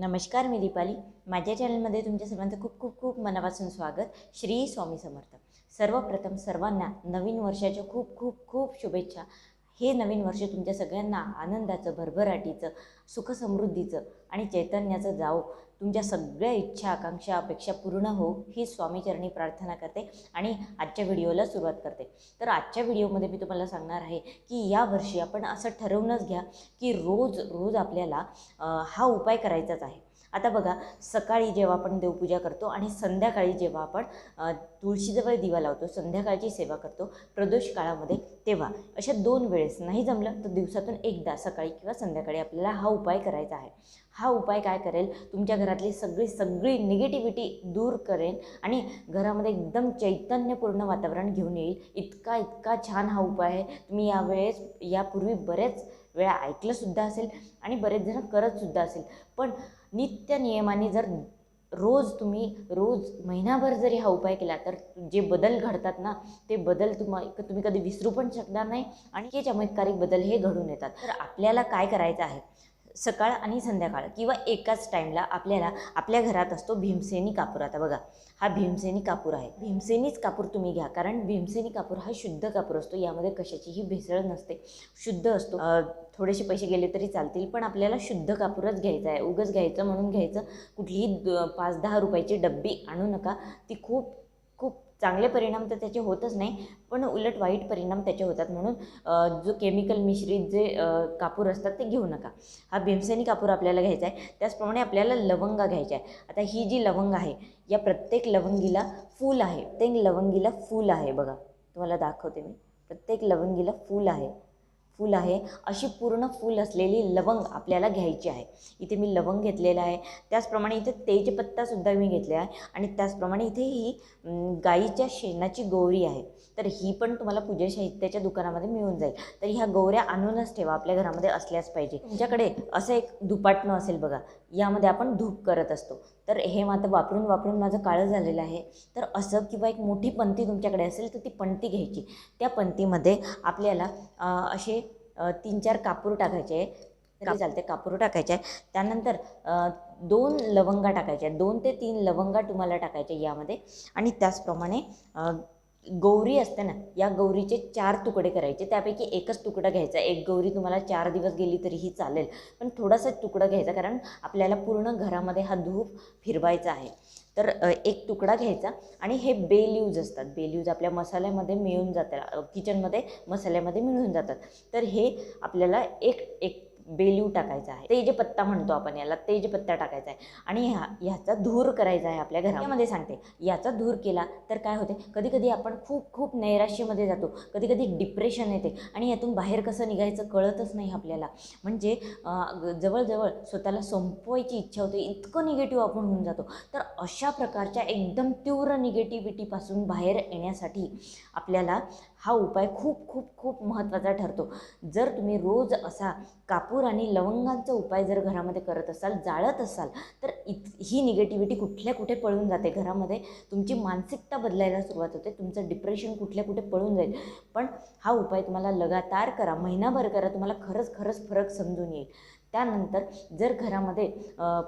नमस्कार मी दीपाली. माझ्या चॅनलमध्ये तुमच्या सर्वांचं खूप खूप खूप मनापासून स्वागत. श्री स्वामी समर्थ. सर्वप्रथम सर्वांना नवीन वर्षाच्या खूप खूप खूप शुभेच्छा. हे नवीन वर्ष तुमच्या सगळ्यांना आनंदाचं भरभराटीचं सुखसमृद्धीचं आणि चैतन्याचं जावो. तुमच्या सगळ्या इच्छा आकांक्षा अपेक्षा पूर्ण हो ही स्वामीचरणी प्रार्थना करते आणि आजच्या व्हिडिओला सुरुवात करते. तर आजच्या व्हिडिओमध्ये मी तुम्हाला सांगणार आहे की या वर्षी आपण असं ठरवूनच घ्या की रोज रोज आपल्याला हा उपाय करायचाच आहे. आता बघा सकाळी जेव्हा आपण देवपूजा करतो आणि संध्याकाळी जेव्हा आपण तुळशीजवळ दिवा लावतो संध्याकाळची सेवा करतो प्रदोष काळामध्ये तेव्हा अशा दोन वेळेस नाही जमलं तर दिवसातून एकदा सकाळी किंवा संध्याकाळी आपल्याला हा उपाय करायचा आहे. हा उपाय काय करेल? तुमच्या घरातली सगळी सगळी निगेटिव्हिटी दूर करेल आणि घरामध्ये एकदम चैतन्यपूर्ण वातावरण घेऊन येईल. इतका इतका छान हा उपाय आहे. तुम्ही यावेळेस यापूर्वी बरेच वेळा ऐकलंसुद्धा असेल आणि बरेच जण करतसुद्धा असेल. पण नित्य नियमाने जर रोज तुम्ही रोज महिनाभर जरी हा उपाय केला तर जे बदल घडतात ना ते बदल तुम्हा तुम्ही कधी विसरू पण शकणार नाही आणि हे चमत्कारिक बदल हे घडून येतात. तर आपल्याला काय करायचं आहे? सकाळ आणि संध्याकाळ किंवा एकाच टाईमला आपल्याला आपल्या घरात असतो भीमसेनी कापूर. आता बघा हा भीमसेनी कापूर आहे. भीमसेनीच कापूर तुम्ही घ्या कारण भीमसेनी कापूर हा शुद्ध कापूर असतो. यामध्ये कशाचीही भेसळ नसते. शुद्ध असतो. थोडेसे पैसे गेले तरी चालतील पण आपल्याला शुद्ध कापूरच घ्यायचं आहे. उगच घ्यायचं म्हणून घ्यायचं. कुठलीही द- पाच दहा रुपयाची डब्बी आणू नका. ती खूप खूप चांगले परिणाम तर त्याचे होतच नाही पण उलट वाईट परिणाम त्याचे होतात म्हणून जो केमिकल मिश्रित जे कापूर असतात ते घेऊ नका. हा भीमसेनी कापूर आपल्याला घ्यायचा आहे. त्याचप्रमाणे आपल्याला लवंगा घ्यायच्या आहे. आता ही जी लवंग आहे या प्रत्येक लवंगीला फूल आहे. प्रत्येक लवंगीला फूल आहे बघा. तुम्हाला दाखवते मी. प्रत्येक लवंगीला फूल आहे. फूल आहे. अशी पूर्ण फूल असलेली लवंग आपल्याला घ्यायची आहे. इथे मी लवंग घेतलेला आहे. त्याचप्रमाणे इथे तेजपत्तासुद्धा मी घेतले आहे. आणि त्याचप्रमाणे इथे ही गाईच्या शेणाची गौरी आहे. तर ही पण तुम्हाला पूजा साहित्याच्या दुकानामध्ये मिळून जाईल. तर ह्या गौऱ्या आणूनच ठेवा. आपल्या घरामध्ये असल्याच पाहिजे. तुमच्याकडे असं एक दुपाटणं असेल बघा. यामध्ये आपण धूप करत असतो. तर हे मात्र वापरून वापरून माझं काळं झालेलं आहे. तर असं किंवा एक मोठी पंती तुमच्याकडे असेल तर ती पंती घ्यायची. त्या पंतीमध्ये आपल्याला असे तीन चार कापूर टाकायचे. तरी चालते कापूर टाकायचे. त्यानंतर दोन लवंगा टाकायच्या दोन ते तीन लवंगा तुम्हाला टाकायच्या यामध्ये. आणि त्याचप्रमाणे गौरी असते ना या गौरीचे चार तुकडे करायचे. त्यापैकी एकच तुकडा घ्यायचा. एक गौरी तुम्हाला चार दिवस गेली तरीही चालेल. पण थोडासा तुकडा घ्यायचा कारण आपल्याला पूर्ण घरामध्ये हा धूप फिरवायचा आहे. तर एक तुकडा घ्यायचा आणि हे बेल्यूज असतात. बेल्यूज आपल्या मसाल्यामध्ये मिळून जातात. किचनमध्ये मसाल्यामध्ये मिळून जातात. तर हे आपल्याला एक एक बेलीव टाकायचा आहे. तेजपत्ता म्हणतो आपण याला तेजपत्ता टाकायचा आहे. आणि ह्या ह्याचा धूर करायचा आहे आपल्या घरामध्ये सांगते. याचा धूर केला तर काय होते? कधी कधी आपण खूप खूप नैराश्यमध्ये जातो. कधी कधी डिप्रेशन येते. आणि यातून बाहेर कसं निघायचं कळतच नाही आपल्याला. म्हणजे जवळजवळ स्वतःला संपवायची इच्छा होते. इतकं निगेटिव्ह आपण होऊन जातो. तर अशा प्रकारच्या एकदम तीव्र निगेटिव्हिटीपासून बाहेर येण्यासाठी आपल्याला हा उपाय खूप खूप खूप महत्त्वाचा ठरतो. जर तुम्ही रोज असा कापूर आणि लवंगांचा उपाय जर घरामध्ये करत असाल जाळत असाल तर इत ही निगेटिव्हिटी कुठल्या कुठे पळून जाते? घरामध्ये तुमची मानसिकता बदलायला सुरुवात होते तुमचं डिप्रेशन कुठल्या कुठे पळून जाईल. पण हा उपाय तुम्हाला लगातार करा महिनाभर करा तुम्हाला खरंच खरंच फरक समजून येईल. त्यानंतर जर घरामध्ये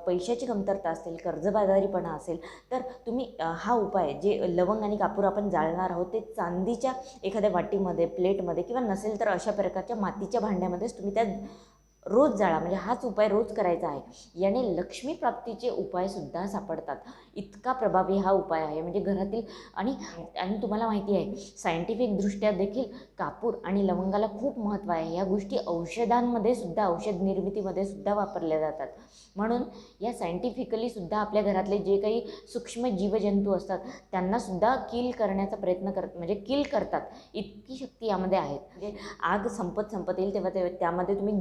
पैशाची कमतरता असेल कर्जबाजारीपणा असेल तर तुम्ही हा उपाय जे लवंग आणि कापूर आपण जाळणार आहोत ते चांदीच्या एखाद्या वाटीमध्ये प्लेटमध्ये किंवा नसेल तर अशा प्रकारच्या मातीच्या भांड्यामध्येच तुम्ही त्या रोज जाळा म्हणजे हाच उपाय रोज करायचा आहे. याने लक्ष्मी प्राप्तीचे उपायसुद्धा सापडतात. इतका प्रभावी हा उपाय आहे. म्हणजे घरातील आणि आणि तुम्हाला माहिती आहे सायंटिफिकदृष्ट्या देखील कापूर आणि लवंगाला खूप महत्त्व आहे. या गोष्टी औषधांमध्ये सुद्धा औषध निर्मितीमध्ये सुद्धा वापरल्या जातात. म्हणून या सायंटिफिकली सुद्धा आपल्या घरातले जे काही सूक्ष्म जीवजंतू असतात त्यांनासुद्धा किल करण्याचा प्रयत्न करत म्हणजे किल करतात. इतकी शक्ती यामध्ये आहे. म्हणजे आग संपत संपत येईल तेव्हा ते त्यामध्ये तुम्ही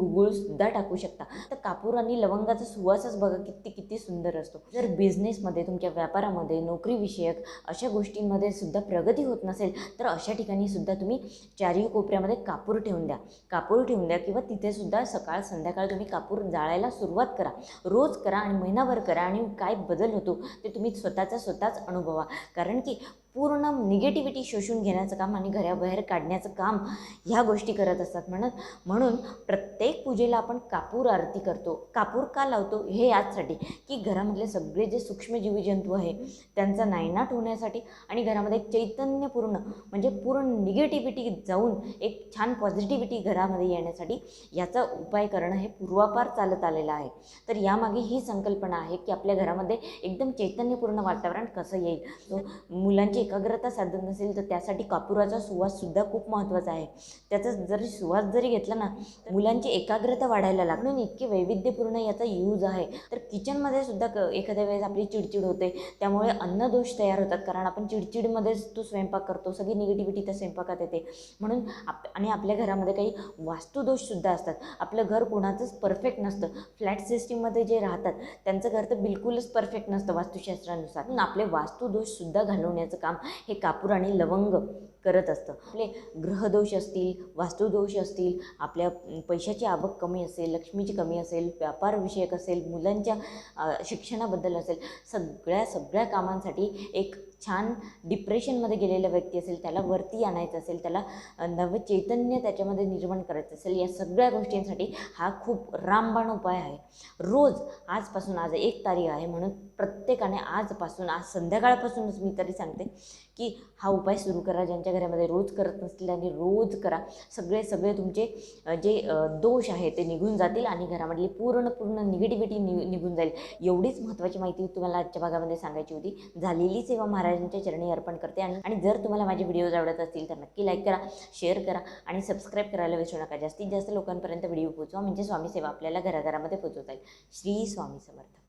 सुद्धा टाकू शकता. तर कापूर आणि लवंगाचा सुवासच बघा किती किती सुंदर असतो. जर बिझनेसमध्ये तुमच्या व्यापारामध्ये नोकरीविषयक अशा गोष्टींमध्ये सुद्धा प्रगती होत नसेल तर अशा ठिकाणी सुद्धा तुम्ही चारही कोपऱ्यामध्ये कापूर ठेवून द्या. कापूर ठेवून द्या किंवा तिथे सुद्धा सकाळ संध्याकाळ तुम्ही कापूर जाळायला सुरुवात करा. रोज करा आणि महिनाभर करा आणि काय बदल होतो ते तुम्ही स्वतःचा स्वतःच अनुभवा. कारण की पूर्ण निगेटिव्हिटी शोषून घेण्याचं काम आणि घराबाहेर काढण्याचं काम ह्या गोष्टी करत असतात म्हणत म्हणून प्रत्येक पूजेला आपण कापूर आरती करतो. कापूर का लावतो हे याचसाठी की घरामधले सगळे जे सूक्ष्मजीवी जंतू आहे त्यांचा नायनाट होण्यासाठी आणि घरामध्ये एक चैतन्यपूर्ण म्हणजे पूर्ण निगेटिव्हिटी जाऊन एक छान पॉझिटिव्हिटी घरामध्ये येण्यासाठी याचा उपाय करणं हे पूर्वापार चालत आलेलं आहे. तर यामागे ही संकल्पना आहे की आपल्या घरामध्ये एकदम चैतन्यपूर्ण वातावरण कसं येईल? तो मुलांची एकाग्रता साधत नसेल तर त्यासाठी कापुराचा सुवाससुद्धा खूप महत्त्वाचा आहे. त्याचा जरी सुवास जरी घेतला ना तर मुलांची एकाग्रता वाढायला लागते. म्हणून इतके वैविध्यपूर्ण याचा यूज आहे. तर किचनमध्ये सुद्धा क एखाद्या वेळेस आपली चिडचिड होते त्यामुळे अन्नदोष तयार होतात. कारण आपण चिडचिडमध्येच तो स्वयंपाक करतो सगळी निगेटिव्हिटी त्या स्वयंपाकात येते. म्हणून आप आणि आपल्या घरामध्ये काही वास्तुदोषसुद्धा असतात. आपलं घर कोणाचंच परफेक्ट नसतं. फ्लॅट सिस्टीममध्ये जे राहतात त्यांचं घर तर बिलकुलच परफेक्ट नसतं वास्तुशास्त्रानुसार. आपले वास्तुदोषसुद्धा घालवण्याचं काम काम हे कापूर आणि लवंग करत असतं. आपले ग्रहदोष असतील वास्तुदोष असतील आपल्या पैशाची आवक कमी असेल लक्ष्मीची कमी असेल व्यापारविषयक असेल मुलांच्या शिक्षणाबद्दल असेल सगळ्या सगळ्या कामांसाठी एक छान डिप्रेशनमध्ये गेलेला व्यक्ती असेल त्याला वरती आणायचं असेल त्याला अ, नवं चैतन्य त्याच्यामध्ये निर्माण करायचं असेल या सगळ्या गोष्टींसाठी हा खूप रामबाण उपाय आहे. रोज आजपासून आज एक तारीख आहे म्हणून प्रत्येकाने आजपासून आज संध्याकाळपासूनच मी तरी सांगते की हा उपाय सुरू करा ज्यांच्या घरामध्ये रोज करत नसतील आणि रोज करा. सगळे सगळे तुमचे जे दोष आहे ते निघून जातील आणि घरामधली पूर्ण पूर्ण निगेटिव्हिटी नि निघून जाईल. एवढीच महत्त्वाची माहिती तुम्हाला आजच्या भागामध्ये सांगायची होती. झालेली सेवा महाराजांच्या चरणी अर्पण करते आणि आणि जर तुम्हाला माझे व्हिडिओज आवडत असतील तर नक्की लाईक करा शेअर करा आणि सबस्क्राईब करायला विसरू नका. जास्तीत जास्त लोकांपर्यंत व्हिडिओ पोचवा म्हणजे स्वामी सेवा आपल्याला घराघरामध्ये पोचवता येईल. श्री स्वामी समर्थ.